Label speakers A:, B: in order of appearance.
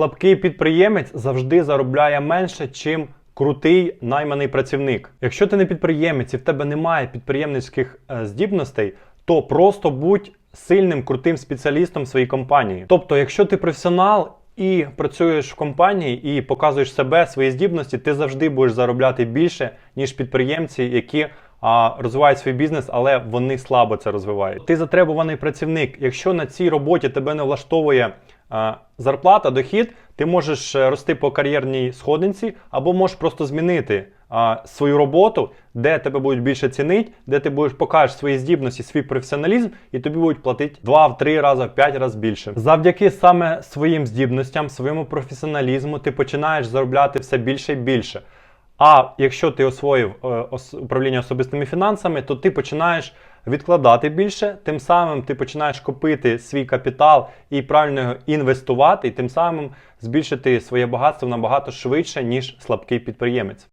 A: Слабкий підприємець завжди заробляє менше, чим крутий найманий працівник. Якщо ти не підприємець і в тебе немає підприємницьких е, здібностей, то просто будь сильним крутим спеціалістом своїй компанії. Тобто, якщо ти професіонал і працюєш в компанії і показуєш себе, свої здібності, ти завжди будеш заробляти більше, ніж підприємці, які а, розвивають свій бізнес, але вони слабо це розвивають. Ти затребуваний працівник. Якщо на цій роботі тебе не влаштовує зарплата, дохід, ти можеш е, рости по кар'єрній сходинці, або можеш просто змінити свою роботу, де тебе будуть більше цінити, де ти будеш покажеш свої здібності, свій професіоналізм, і тобі будуть платити 2, в 3 рази, в 5 разів більше. Завдяки саме своїм здібностям, своєму професіоналізму, ти починаєш заробляти все більше і більше. А якщо ти освоїв е, управління особистими фінансами, то ти починаєш відкладати більше, тим самим ти починаєш копити свій капітал і правильно його інвестувати, і тим самим збільшити своє багатство набагато швидше, ніж слабкий підприємець.